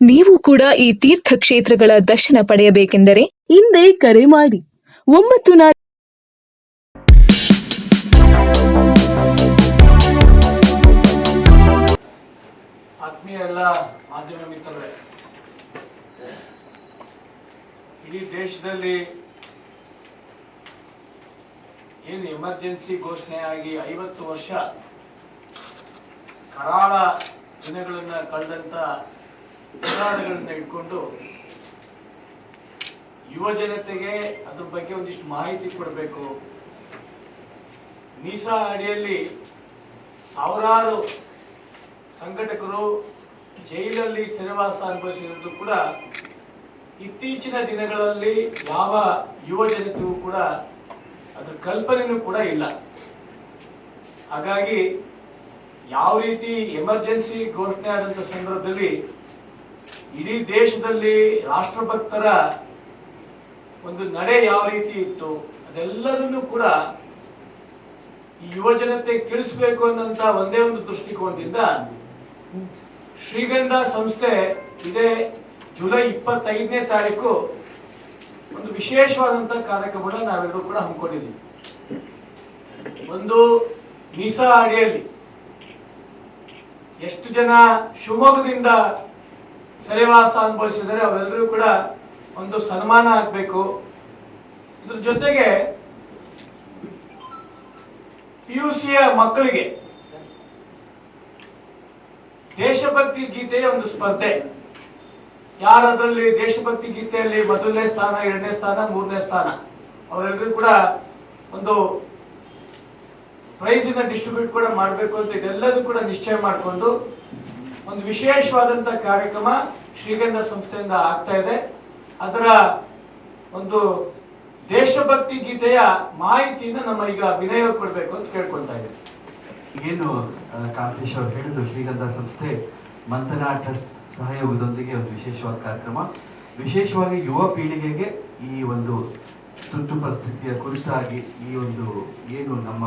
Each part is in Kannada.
ನೀವು ಕೂಡ ಈ ತೀರ್ಥ ಕ್ಷೇತ್ರಗಳ ದರ್ಶನ ಪಡೆಯಬೇಕೆಂದರೆ ಹಿಂದೆ ಕರೆ ಮಾಡಿ. ಒಂಬತ್ತು ನಾಲ್ಕು ಆತ್ಮೀಯ ಎಲ್ಲ ಮಾಧ್ಯಮ ಮಿತ್ರರೇ, ಇಡೀ ದೇಶದಲ್ಲಿ ಏನು ಎಮರ್ಜೆನ್ಸಿ ಘೋಷಣೆ ಆಗಿ ಐವತ್ತು ವರ್ಷ ಕರಾಳ ದಿನಗಳನ್ನು ಕಳೆದಂತ ವಿಚಾರಗಳನ್ನ ಇಟ್ಕೊಂಡು ಯುವ ಜನತೆಗೆ ಅದ್ರ ಬಗ್ಗೆ ಒಂದಿಷ್ಟು ಮಾಹಿತಿ ಕೊಡಬೇಕು. ಮೀಸಾ ಅಡಿಯಲ್ಲಿ ಸಾವಿರಾರು ಸಂಘಟಕರು ಜೈಲಲ್ಲಿ ಸ್ಥಿರವಾಸ ಅನುಭವಿಸಿರುವುದು ಕೂಡ ಇತ್ತೀಚಿನ ದಿನಗಳಲ್ಲಿ ಯಾವ ಯುವ ಜನತೆಗೂ ಕೂಡ ಅದ್ರ ಕಲ್ಪನೆನೂ ಕೂಡ ಇಲ್ಲ. ಹಾಗಾಗಿ ಯಾವ ರೀತಿ ಎಮರ್ಜೆನ್ಸಿ ಘೋಷಣೆ ಆದಂಥ ಸಂದರ್ಭದಲ್ಲಿ ಇಡೀ ದೇಶದಲ್ಲಿ ರಾಷ್ಟ್ರಭಕ್ತರ ಒಂದು ನಡೆ ಯಾವ ರೀತಿ ಇತ್ತು, ಅದೆಲ್ಲರನ್ನು ಕೂಡ ಈ ಯುವ ಜನತೆ ಕೇಳಿಸ್ಬೇಕು ಅನ್ನೋಂತ ಒಂದೇ ಒಂದು ದೃಷ್ಟಿಕೋನದಿಂದ ಶ್ರೀಗಂಧ ಸಂಸ್ಥೆ ಇದೇ ಜುಲೈ ಇಪ್ಪತ್ತೈದನೇ ತಾರೀಕು ಒಂದು ವಿಶೇಷವಾದಂತ ಕಾರ್ಯಕ್ರಮಗಳನ್ನ ನಾವೆಲ್ಲರೂ ಕೂಡ ಹಮ್ಮಿಕೊಂಡಿದ್ದೀವಿ. ಒಂದು ಮೀಸಾ ಅಡಿಯಲ್ಲಿ ಎಷ್ಟು ಜನ ಶಿವಮೊಗ್ಗದಿಂದ ಸೆರೆವಾಸ ಅನುಭವಿಸಿದರೆ ಅವರೆಲ್ಲರೂ ಕೂಡ ಒಂದು ಸನ್ಮಾನ ಆಗಬೇಕು. ಇದ್ರ ಜೊತೆಗೆ ಪಿ ಯು ಸಿಯ ಮಕ್ಕಳಿಗೆ ದೇಶಭಕ್ತಿ ಗೀತೆಯ ಒಂದು ಸ್ಪರ್ಧೆ. ಯಾರದ್ರಲ್ಲಿ ದೇಶಭಕ್ತಿ ಗೀತೆಯಲ್ಲಿ ಮೊದಲನೇ ಸ್ಥಾನ, ಎರಡನೇ ಸ್ಥಾನ, ಮೂರನೇ ಸ್ಥಾನ? ಅವರೆಲ್ಲರೂ ಕೂಡ ಒಂದು ಪ್ರೈಸಿನ ಡಿಸ್ಟ್ರಿಬ್ಯೂಟ್ ಕೂಡ ಮಾಡಬೇಕು ಅಂತ ಇದೆಲ್ಲದೂ ಕೂಡ ನಿಶ್ಚಯ ಮಾಡಿಕೊಂಡು ಒಂದು ವಿಶೇಷವಾದಂಥ ಕಾರ್ಯಕ್ರಮ ಶ್ರೀಗಂಧ ಸಂಸ್ಥೆಯಿಂದ ಆಗ್ತಾ ಇದೆ. ಅದರ ಒಂದು ದೇಶಭಕ್ತಿ ಗೀತೆಯ ಮಾಹಿತಿಯನ್ನು ನಮ್ಮ ಈಗ ವಿನಯ ಕೊಡಬೇಕು ಅಂತ ಕೇಳ್ಕೊಳ್ತಾ ಇದೆ ಏನು ಕಾಂತೇಶ್ ಅವರು ಹೇಳಿದ್ರು, ಶ್ರೀಗಂಧ ಸಂಸ್ಥೆ ಮಂಥನ ಟ್ರಸ್ಟ್ ಸಹಯೋಗದೊಂದಿಗೆ ಒಂದು ವಿಶೇಷವಾದ ಕಾರ್ಯಕ್ರಮ. ವಿಶೇಷವಾಗಿ ಯುವ ಪೀಳಿಗೆಗೆ ಈ ಒಂದು ತುರ್ತು ಪರಿಸ್ಥಿತಿಯ ಕುರಿತಾಗಿ ಈ ಒಂದು ಏನು ನಮ್ಮ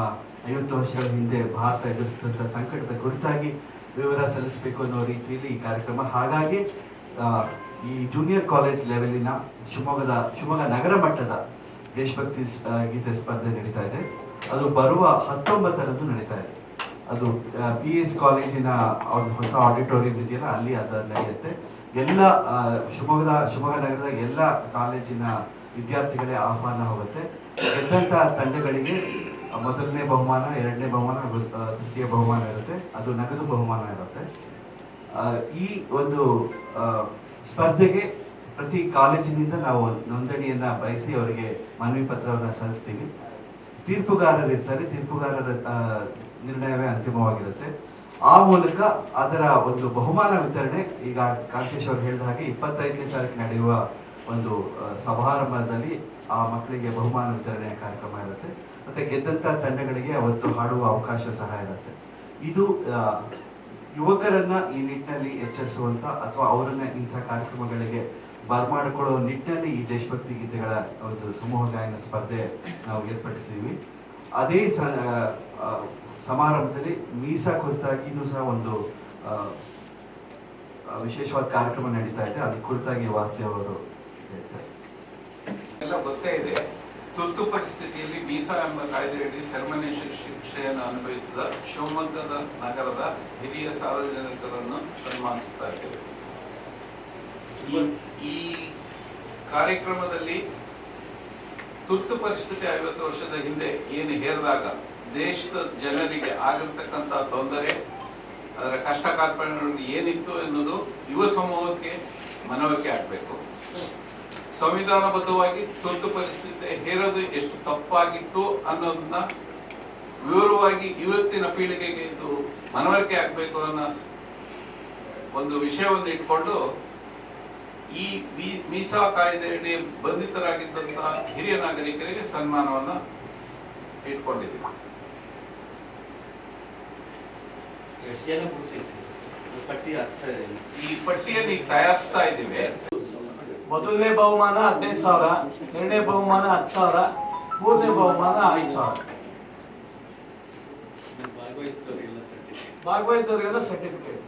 ಐವತ್ತು ವರ್ಷಗಳ ಹಿಂದೆ ಭಾರತ ಎದುರಿಸಿದಂಥ ಸಂಕಟದ ಕುರಿತಾಗಿ ವಿವರ ಸಲ್ಲಿಸಬೇಕು ಅನ್ನೋ ರೀತಿಯಲ್ಲಿ ಈ ಕಾರ್ಯಕ್ರಮ. ಹಾಗಾಗಿ ಈ ಜೂನಿಯರ್ ಕಾಲೇಜ್ ಲೆವೆಲಿನ ಶಿವಮೊಗ್ಗದ, ಶಿವಮೊಗ್ಗ ನಗರ ಮಟ್ಟದ ದೇಶಭಕ್ತಿ ಗೀತೆ ಸ್ಪರ್ಧೆ ನಡೀತಾ ಇದೆ. ಅದು ಬರುವ ಹತ್ತೊಂಬತ್ತರಂದು ನಡೀತಾ ಇದೆ. ಅದು ಪಿ ಎಸ್ ಕಾಲೇಜಿನ ಒಂದು ಹೊಸ ಆಡಿಟೋರಿಯಂ ಇದೆಯಲ್ಲ, ಅಲ್ಲಿ ಅದರ ನಡೆಯುತ್ತೆ. ಎಲ್ಲ ಶಿವಮೊಗ್ಗದ, ಶಿವಮೊಗ್ಗ ನಗರದ ಎಲ್ಲ ಕಾಲೇಜಿನ ವಿದ್ಯಾರ್ಥಿಗಳೇ ಆಹ್ವಾನ ಹೋಗುತ್ತೆ. ಗೆದ್ದಂಥ ತಂಡಗಳಿಗೆ ಮೊದಲನೇ ಬಹುಮಾನ, ಎರಡನೇ ಬಹುಮಾನ ತೃತೀಯ ಬಹುಮಾನ ಇರುತ್ತೆ. ಅದು ನಗದು ಬಹುಮಾನ ಇರುತ್ತೆ. ಈ ಒಂದು ಸ್ಪರ್ಧೆಗೆ ಪ್ರತಿ ಕಾಲೇಜಿನಿಂದ ನಾವು ನೋಂದಣಿಯನ್ನ ಬಯಸಿ ಅವರಿಗೆ ಮನವಿ ಪತ್ರವನ್ನು ಸಲ್ಲಿಸ್ತೀವಿ. ತೀರ್ಪುಗಾರರು ಇರ್ತಾರೆ. ತೀರ್ಪುಗಾರರ ನಿರ್ಣಯವೇ ಅಂತಿಮವಾಗಿರುತ್ತೆ. ಆ ಮೂಲಕ ಅದರ ಒಂದು ಬಹುಮಾನ ವಿತರಣೆ ಈಗ ಕಾಂತೇಶ್ ಅವರು ಹೇಳಿದ ಹಾಗೆ ಇಪ್ಪತ್ತೈದನೇ ತಾರೀಕು ನಡೆಯುವ ಒಂದು ಸಮಾರಂಭದಲ್ಲಿ ಆ ಮಕ್ಕಳಿಗೆ ಬಹುಮಾನ ವಿತರಣೆಯ ಕಾರ್ಯಕ್ರಮ ಇರುತ್ತೆ. ಮತ್ತೆ ಗೆದ್ದಂತ ತಂಡಗಳಿಗೆ ಅವತ್ತು ಹಾಡುವ ಅವಕಾಶ ಸಹ ಇರುತ್ತೆ. ಇದು ಯುವಕರನ್ನ ಈ ನಿಟ್ಟಿನಲ್ಲಿ ಎಚ್ಚರಿಸುವಂತ ಅಥವಾ ಅವರನ್ನ ಇಂಥ ಕಾರ್ಯಕ್ರಮಗಳಿಗೆ ಬರ್ಮಾಡಿಕೊಳ್ಳುವ ನಿಟ್ಟಿನಲ್ಲಿ ಈ ದೇಶಭಕ್ತಿ ಗೀತೆಗಳ ಒಂದು ಸಮೂಹ ಗಾಯನ ಸ್ಪರ್ಧೆ ನಾವು ಏರ್ಪಡಿಸಿದ್ವಿ. ಅದೇ ಸಮಾರಂಭದಲ್ಲಿ ಮೀಸಾ ಕುರಿತಾಗಿನೂ ಸಹ ಒಂದು ವಿಶೇಷವಾದ ಕಾರ್ಯಕ್ರಮ ನಡೀತಾ ಇದೆ. ಅದಕ್ಕೆ ಕುರಿತಾಗಿ ವಾಸ್ತವ್ಯ ಅವರು ಹೇಳ್ತಾರೆ. ಎಲ್ಲ ಗೊತ್ತೇ ಇದೆ. ತುರ್ತು ಪರಿಸ್ಥಿತಿಯಲ್ಲಿ ಮೀಸಾ ಎಂಬ ಕಾಯ್ದೆಯಡಿ ಸೆರೆಮನೇಷನ್ ಶಿಕ್ಷೆಯನ್ನು ಅನುಭವಿಸಿದ ಶಿವಮೊಗ್ಗದ ನಗರದ ಹಿರಿಯ ಸಾರ್ವಜನಿಕರನ್ನು ಸನ್ಮಾನಿಸ್ತಾ ಇದ್ದೇವೆ. ಈ- ಕಾರ್ಯಕ್ರಮದಲ್ಲಿ ತುರ್ತು ಪರಿಸ್ಥಿತಿ ಐವತ್ತು ವರ್ಷದ ಹಿಂದೆ ಏನು ಹೇರಿದಾಗ ದೇಶದ ಜನರಿಗೆ ಆಗಿರ್ತಕ್ಕಂಥ ತೊಂದರೆ, ಅದರ ಕಷ್ಟ ಕಾರ್ಪಣ್ಯಗಳು ಏನಿತ್ತು ಎನ್ನುವುದು ಯುವ ಸಮೂಹಕ್ಕೆ ಮನವರಿಕೆ ಆಗಬೇಕು. ಸಂವಿಧಾನಬದ್ಧವಾಗಿ ತುರ್ತು ಪರಿಸ್ಥಿತಿ ಹೇರೋದು ಎಷ್ಟು ತಪ್ಪಾಗಿತ್ತು ಅನ್ನೋದನ್ನ ವಿವರವಾಗಿ ಇವತ್ತಿನ ಪೀಳಿಗೆಗೆ ಇದು ಮನವರಿಕೆ ಆಗಬೇಕು ಅನ್ನೋ ಒಂದು ವಿಷಯವನ್ನು ಇಟ್ಕೊಂಡು ಈ ಮೀಸಾ ಕಾಯ್ದೆಯಡಿ ಬಂಧಿತರಾಗಿದ್ದಂತಹ ಹಿರಿಯ ನಾಗರಿಕರಿಗೆ ಸನ್ಮಾನವನ್ನ ಇಟ್ಕೊಂಡಿದ್ದೀವಿ. ಈ ಪಟ್ಟಿಯನ್ನು ಈಗ ತಯಾರಿಸ್ತಾ ಇದ್ದೀವಿ. ಮೊದಲನೇ ಬಹುಮಾನ ಹದಿನೈದು ಸಾವಿರ ಎರಡನೇ ಬಹುಮಾನ ಹತ್ತು ಸಾವಿರ ಮೂರನೇ ಬಹುಮಾನ ಐದು ಸಾವಿರ. ಭಾಗವಹಿಸಿದವರಿಗೆಲ್ಲ ಸರ್ಟಿಫಿಕೇಟ್